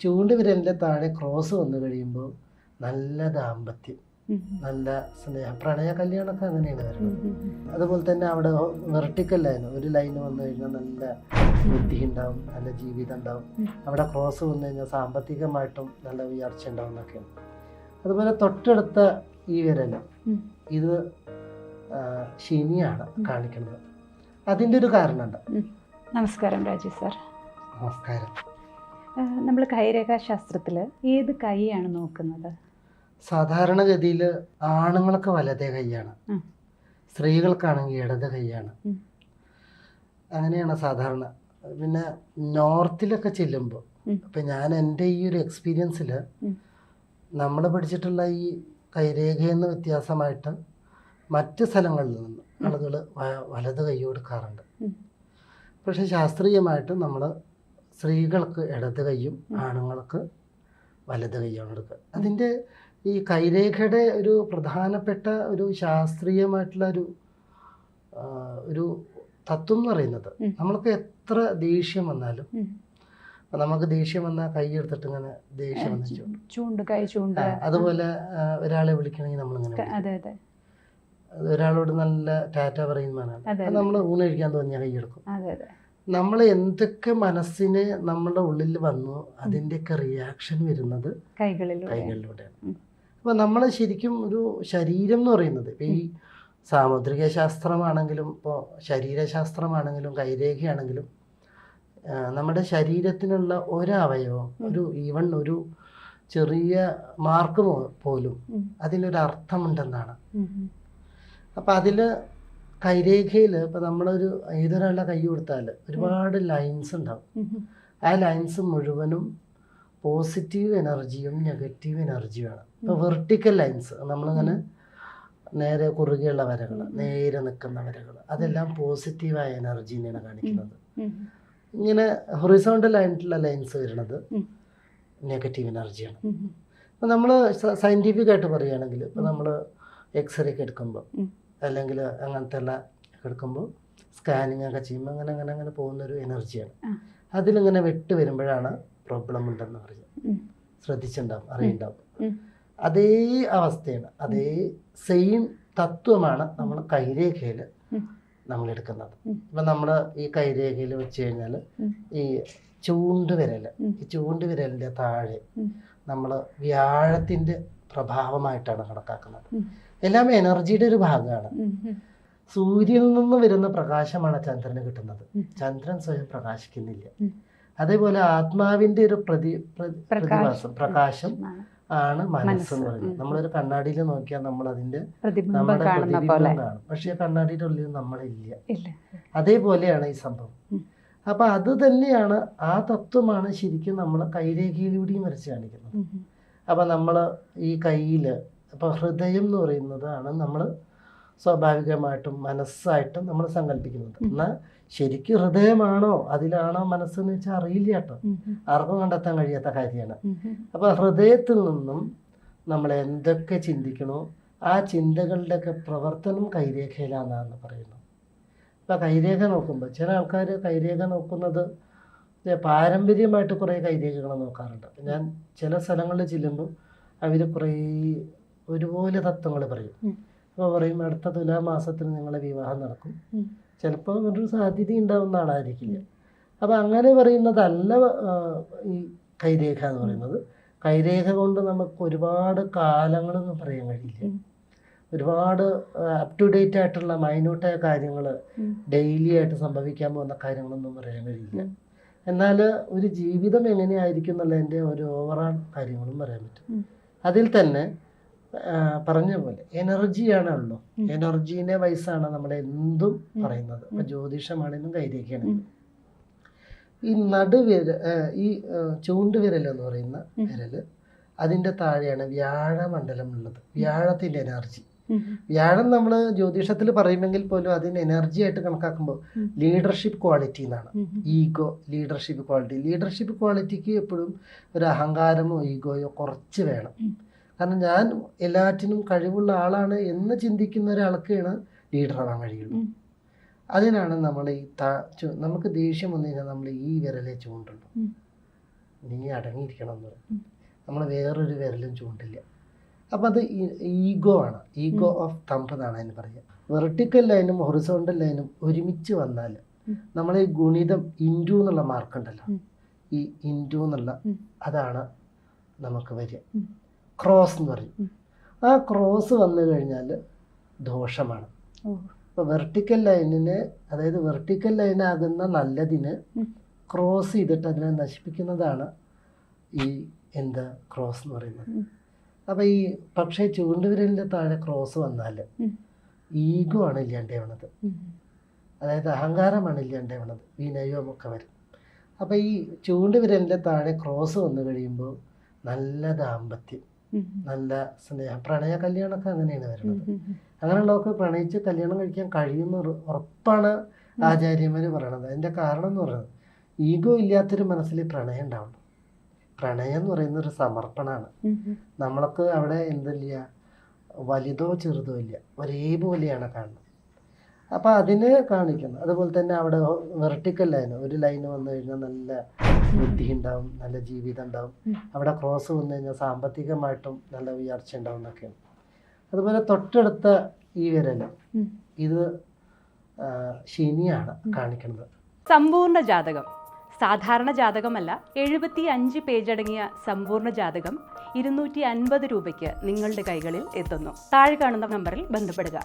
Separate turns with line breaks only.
ചൂണ്ട് വിരലിന്റെ താഴെ ക്രോസ് വന്നു കഴിയുമ്പോൾ നല്ല ദാമ്പത്യം നല്ല സ്നേഹം. പ്രണയ കല്യാണമൊക്കെ അങ്ങനെയാണ്. വരുന്നത്. അതുപോലെ തന്നെ അവിടെ വെർട്ടിക്കൽ ലൈൻ ഒരു ലൈൻ വന്നു കഴിഞ്ഞാൽ നല്ല ബുദ്ധി ഉണ്ടാവും നല്ല ജീവിതം ഉണ്ടാവും. അവിടെ ക്രോസ് വന്നു കഴിഞ്ഞാൽ സാമ്പത്തികമായിട്ടും നല്ല ഉയർച്ച ഉണ്ടാവും എന്നൊക്കെയാണ്. അതുപോലെ തൊട്ടടുത്ത ഈ വിരൽ ഇത് ശനിയാണ് കാണിക്കുന്നത്. അതിന്റെ ഒരു കാരണമുണ്ട്.
നമസ്കാരം രാജു സാർ.
നമസ്കാരം.
നമ്മൾ കൈരേഖാശാസ്ത്രത്തിൽ ഏത് കൈയാണ് നോക്കുന്നത്?
സാധാരണഗതിയിൽ ആണുങ്ങൾക്ക് വലതേ കൈയാണ്. സ്ത്രീകൾക്കാണെങ്കിൽ ഇടത് കൈയാണ്. അങ്ങനെയാണ് സാധാരണ. പിന്നെ നോർത്തിലൊക്കെ ചെല്ലുമ്പോൾ അപ്പം ഞാൻ എന്റെ ഈ ഒരു എക്സ്പീരിയൻസിൽ നമ്മൾ പഠിച്ചിട്ടുള്ള ഈ കൈരേഖയിൽ നിന്ന് വ്യത്യാസമായിട്ട് മറ്റ് സ്ഥലങ്ങളിൽ നിന്ന് ആളുകൾ വലത് കൈ കൊടുക്കാറുണ്ട്. പക്ഷെ ശാസ്ത്രീയമായിട്ട് നമ്മൾ സ്ത്രീകൾക്ക് ഇടത് കൈയും ആണുങ്ങൾക്ക് വലത് കൈയാണ് എടുക്കുക. അതിന്റെ ഈ കൈരേഖയുടെ ഒരു പ്രധാനപ്പെട്ട ഒരു ശാസ്ത്രീയമായിട്ടുള്ള ഒരു ഒരു തത്വം എന്ന് പറയുന്നത് നമ്മൾക്ക് എത്ര ദേഷ്യം വന്നാലും. നമുക്ക് ദേഷ്യം വന്നാൽ കൈ എടുത്തിട്ട് ഇങ്ങനെ ദേഷ്യം ചൂണ്ടും.
കൈ ചൂണ്ട.
അതുപോലെ ഒരാളെ വിളിക്കണമെങ്കിൽ നമ്മളിങ്ങനെ ഒരാളോട് നല്ല ടാറ്റ പറയുന്നതാണ് നമ്മൾ ഊണ് കഴിക്കാൻ തോന്നിയാൽ കൈ എടുക്കും. നമ്മൾ എന്തൊക്കെ മനസ്സിന് നമ്മുടെ ഉള്ളിൽ വന്നു അതിന്റെയൊക്കെ റിയാക്ഷൻ വരുന്നത്
കൈകളിലൂടെ.
കൈകളിലൂടെയാണ്. അപ്പോൾ നമ്മൾ ശരിക്കും ഒരു ശരീരം എന്ന് പറയുന്നത് ഇപ്പം ഈ സാമുദ്രിക ശാസ്ത്രമാണെങ്കിലും ഇപ്പോൾ ശരീരശാസ്ത്രമാണെങ്കിലും കൈരേഖയാണെങ്കിലും നമ്മുടെ ശരീരത്തിനുള്ള ഒരവയവം ഒരു ഈവൺ ഒരു ചെറിയ മാർക്ക് പോലും അതിനൊരു അർത്ഥമുണ്ടെന്നാണ് അപ്പം അതിൽ കൈരേഖയിൽ ഇപ്പം നമ്മളൊരു ഏതൊരാളുടെ കൈ കൊടുത്താൽ ഒരുപാട് ലൈൻസ് ഉണ്ടാവും. ആ ലൈൻസ് മുഴുവനും പോസിറ്റീവ് എനർജിയും നെഗറ്റീവ് എനർജിയുമാണ് ഇപ്പോൾ വെർട്ടിക്കൽ ലൈൻസ് നമ്മളിങ്ങനെ നേരെ കുറുകെയുള്ള വരകൾ നേരെ നിൽക്കുന്ന വരകൾ അതെല്ലാം പോസിറ്റീവായ എനർജീനെയാണ് കാണിക്കുന്നത്. ഇങ്ങനെ ഹൊറിസോണ്ടൽ ആയിട്ടുള്ള ലൈൻസ് വരുന്നത് നെഗറ്റീവ് എനർജിയാണ്. അപ്പോൾ നമ്മൾ സയന്റിഫിക് ആയിട്ട് പറയുകയാണെങ്കിൽ ഇപ്പം നമ്മൾ എക്സ്റേ ഒക്കെ എടുക്കുമ്പോൾ. അല്ലെങ്കിൽ അങ്ങനത്തെ ഉള്ള എടുക്കുമ്പോൾ സ്കാനിങ് ഒക്കെ ചെയ്യുമ്പോൾ അങ്ങനെ അങ്ങനെ അങ്ങനെ പോകുന്നൊരു എനർജിയാണ്. അതിലിങ്ങനെ വെട്ട് വരുമ്പോഴാണ് പ്രോബ്ലം ഉണ്ടെന്ന് പറയുന്നത്
ഉം.
ശ്രദ്ധിച്ചിട്ടുണ്ടാവും അറിയുണ്ടാവും അതേ അവസ്ഥയാണ് അതേ സെയിം തത്വമാണ് നമ്മൾ കൈരേഖയിൽ നമ്മൾ എടുക്കുന്നത്. ഇപ്പം നമ്മൾ ഈ കൈരേഖയിൽ വെച്ച് കഴിഞ്ഞാൽ ഈ ചൂണ്ട് വിരൽ ഈ ചൂണ്ട് വിരലിന്റെ താഴെ നമ്മൾ വ്യാഴത്തിന്റെ പ്രഭാവമായിട്ടാണ് കണക്കാക്കുന്നത്. എല്ലാം എനർജിയുടെ ഒരു ഭാഗമാണ്. സൂര്യനിൽ നിന്ന് വരുന്ന പ്രകാശമാണ് ചന്ദ്രന് കിട്ടുന്നത് ചന്ദ്രൻ സ്വയം പ്രകാശിക്കുന്നില്ല അതേപോലെ ആത്മാവിന്റെ ഒരു പ്രതി. പ്രതിഭാസം പ്രകാശം
ആണ്.
മനസ്സെന്ന് മനസ്സ്
മനസ്സ്.
എന്ന് പറയുന്നത്. നമ്മളൊരു കണ്ണാടിയിൽ നോക്കിയാൽ നമ്മൾ അതിന്റെ നമ്മുടെ പ്രതിബിംബം കാണും പക്ഷെ കണ്ണാടിയുടെ ഉള്ളിൽ നമ്മളില്ല
ഇല്ല
അതേപോലെയാണ് ഈ സംഭവം. അപ്പൊ അത് തന്നെയാണ് ആ തത്വമാണ് ശരിക്കും നമ്മൾ കൈരേഖയിലൂടെയും വരച്ച് കാണിക്കുന്നത് അപ്പൊ. നമ്മൾ ഈ കയ്യിൽ അപ്പോൾ ഹൃദയം എന്ന് പറയുന്നതാണ് നമ്മൾ സ്വാഭാവികമായിട്ടും മനസ്സായിട്ടും നമ്മൾ സങ്കല്പിക്കുന്നത്. എന്നാൽ ശരിക്കും ഹൃദയമാണോ അതിലാണോ മനസ്സെന്ന് വെച്ചാൽ അറിയില്ല കേട്ടോ. ആർക്കും കണ്ടെത്താൻ കഴിയാത്ത കാര്യമാണ്. അപ്പോൾ ഹൃദയത്തിൽ നിന്നും നമ്മൾ എന്തൊക്കെ ചിന്തിക്കണോ ആ ചിന്തകളുടെയൊക്കെ പ്രവർത്തനം കൈരേഖയിലാണെന്നാണ് പറയുന്നത് ഇപ്പോൾ കൈരേഖ നോക്കുമ്പോൾ ചില ആൾക്കാർ കൈരേഖ നോക്കുന്നത് പാരമ്പര്യമായിട്ട് കുറേ കൈരേഖകൾ നോക്കാറുണ്ട് ഞാൻ ചില സ്ഥലങ്ങളിൽ ചെല്ലുമ്പോൾ അവർ കുറേ ഒരുപോലെ തത്വങ്ങൾ പറയും.
അപ്പൊ
അപ്പോൾ പറയും അടുത്ത തുലാമാസത്തിൽ നിങ്ങളെ വിവാഹം നടക്കും. ചിലപ്പോൾ ഒരു സാധ്യത ഉണ്ടാവുന്ന ആളായിരിക്കില്ല. അപ്പോൾ അങ്ങനെ പറയുന്നതല്ല ഈ കൈരേഖ എന്ന് പറയുന്നത്. കൈരേഖ കൊണ്ട് നമുക്ക് ഒരുപാട് കാലങ്ങളൊന്നും പറയാൻ കഴിയില്ല. ഒരുപാട് അപ് ടു ഡേറ്റ് ആയിട്ടുള്ള മൈന്യൂട്ടായ കാര്യങ്ങൾ. ഡെയിലി ആയിട്ട് സംഭവിക്കാൻ പോകുന്ന കാര്യങ്ങളൊന്നും പറയാൻ കഴിയില്ല. എന്നാൽ ഒരു ജീവിതം എങ്ങനെയായിരിക്കും എന്നുള്ളതിന്റെ ഒരു ഓവറാൾ കാര്യങ്ങളും പറയാൻ പറ്റും. അതിൽ തന്നെ പറഞ്ഞ പോലെ എനർജിയാണ് ഉള്ളൂ
ഉം.
എനർജീനെ വയസ്സാണ് നമ്മൾ എന്തും. പറയുന്നത് ഇപ്പം
ഉം.
ജ്യോതിഷമാണെങ്കിലും കൈരേഖയാണെങ്കിലും ഈ നടുവിര ഈ ചൂണ്ടുവിരൽ എന്ന് പറയുന്ന. വിരൽ അതിന്റെ താഴെയാണ് വ്യാഴമണ്ഡലം ഉള്ളത് വ്യാഴത്തിന്റെ എനർജി വ്യാഴം നമ്മൾ ജ്യോതിഷത്തിൽ പറയുമെങ്കിൽ പോലും അതിന് എനർജി ആയിട്ട് കണക്കാക്കുമ്പോൾ ലീഡർഷിപ്പ് ക്വാളിറ്റി എന്നാണ്. ഈഗോ ലീഡർഷിപ്പ് ക്വാളിറ്റി ലീഡർഷിപ്പ് ക്വാളിറ്റിക്ക് എപ്പോഴും ഒരു അഹങ്കാരമോ ഈഗോയോ കുറച്ച് വേണം. കാരണം ഞാൻ എല്ലാറ്റിനും കഴിവുള്ള ആളാണ് എന്ന് ചിന്തിക്കുന്ന ഒരാൾക്കാണ് ലീഡർ ആവാൻ കഴിയുള്ളൂ. അതിനാണ് നമ്മൾ ഈ താ നമുക്ക് ദേഷ്യം വന്നു കഴിഞ്ഞാൽ നമ്മൾ ഈ വിരലെ ചൂണ്ടുള്ളൂ. നീ അടങ്ങിയിരിക്കണം എന്ന് പറയും. നമ്മൾ വേറൊരു വിരലും ചൂണ്ടില്ല. അപ്പം അത് ഈഗോ ആണ്. ഈഗോ ഓഫ് തമ്പ് എന്നാണ് അതിന് പറയുക. വെർട്ടിക്കൽ ലൈനും ഹൊറിസോണ്ടൽ ലൈനും ഒരുമിച്ച് വന്നാൽ
നമ്മളെ
നമ്മൾ ഈ ഗുണിതം ഇന്റു എന്നുള്ള
മാർക്കുണ്ടല്ലോ.
ഈ ഇന്റു എന്നുള്ള അതാണ് നമുക്ക് വരിക. ക്രോസ് എന്ന് പറയും. ആ ക്രോസ് വന്നു കഴിഞ്ഞാൽ ദോഷമാണ്. ഇപ്പോൾ വെർട്ടിക്കൽ ലൈനിന് അതായത് വെർട്ടിക്കൽ ലൈനാകുന്ന നല്ലതിന്. ക്രോസ് ചെയ്തിട്ട് അതിനെ നശിപ്പിക്കുന്നതാണ് ഈ എന്താ ക്രോസ് എന്ന് പറയുന്നത്. അപ്പോൾ ഈ പക്ഷേ ചൂണ്ടുവിരലിന്റെ താഴെ ക്രോസ് വന്നാൽ ഈഗോ ആണ് ഇല്ലാണ്ടാവണത്. അതായത് അഹങ്കാരമാണ് ഇല്ലാണ്ടാവണത്. വിനയവുമൊക്കെ വരും. അപ്പോൾ ഈ ചൂണ്ടുവിരലിന്റെ താഴെ ക്രോസ് വന്നു കഴിയുമ്പോൾ നല്ല ദാമ്പത്യം. നല്ല സ്നേഹം. പ്രണയ കല്യാണമൊക്കെ അങ്ങനെയാണ്. വരുന്നത്. അങ്ങനെയുള്ളവർക്ക് പ്രണയിച്ച് കല്യാണം കഴിക്കാൻ കഴിയുന്ന ഉറപ്പാണ് ആചാര്യന്മാർ പറയണത്. അതിന്റെ കാരണം എന്ന് പറയുന്നത് ഈഗോ ഇല്ലാത്തൊരു മനസ്സിൽ പ്രണയം ഉണ്ടാവണം. പ്രണയം എന്ന് പറയുന്ന ഒരു സമർപ്പണമാണ്. നമ്മൾക്ക് അവിടെ എന്തില്ല വലുതോ ചെറുതോ ഇല്ല. ഒരേപോലെയാണ് കാണുന്നത്. അപ്പോൾ അതിന് കാണിക്കുന്നു. അതുപോലെ തന്നെ അവിടെ വെർട്ടിക്കൽ ലൈൻ ഒരു ലൈൻ വന്നു കഴിഞ്ഞാൽ നല്ല ബുദ്ധി ഉണ്ടാവും നല്ല ജീവിതം ഉണ്ടാവും. അവിടെ ക്രോസ് വന്നു കഴിഞ്ഞാൽ സാമ്പത്തികമായിട്ടും നല്ല ഉയർച്ച ഉണ്ടാവും എന്നൊക്കെയാണ്. അതുപോലെ തൊട്ടടുത്ത ഈ വിരൽ ഇത് ശനിയാണ് കാണിക്കുന്നത്.
സമ്പൂർണ ജാതകം. സാധാരണ ജാതകമല്ല എഴുപത്തി അഞ്ച് പേജടങ്ങിയ സമ്പൂർണ ജാതകം ഇരുന്നൂറ്റി അൻപത് രൂപയ്ക്ക് നിങ്ങളുടെ കൈകളിൽ എത്തുന്നു. താഴെ കാണുന്ന നമ്പറിൽ ബന്ധപ്പെടുക.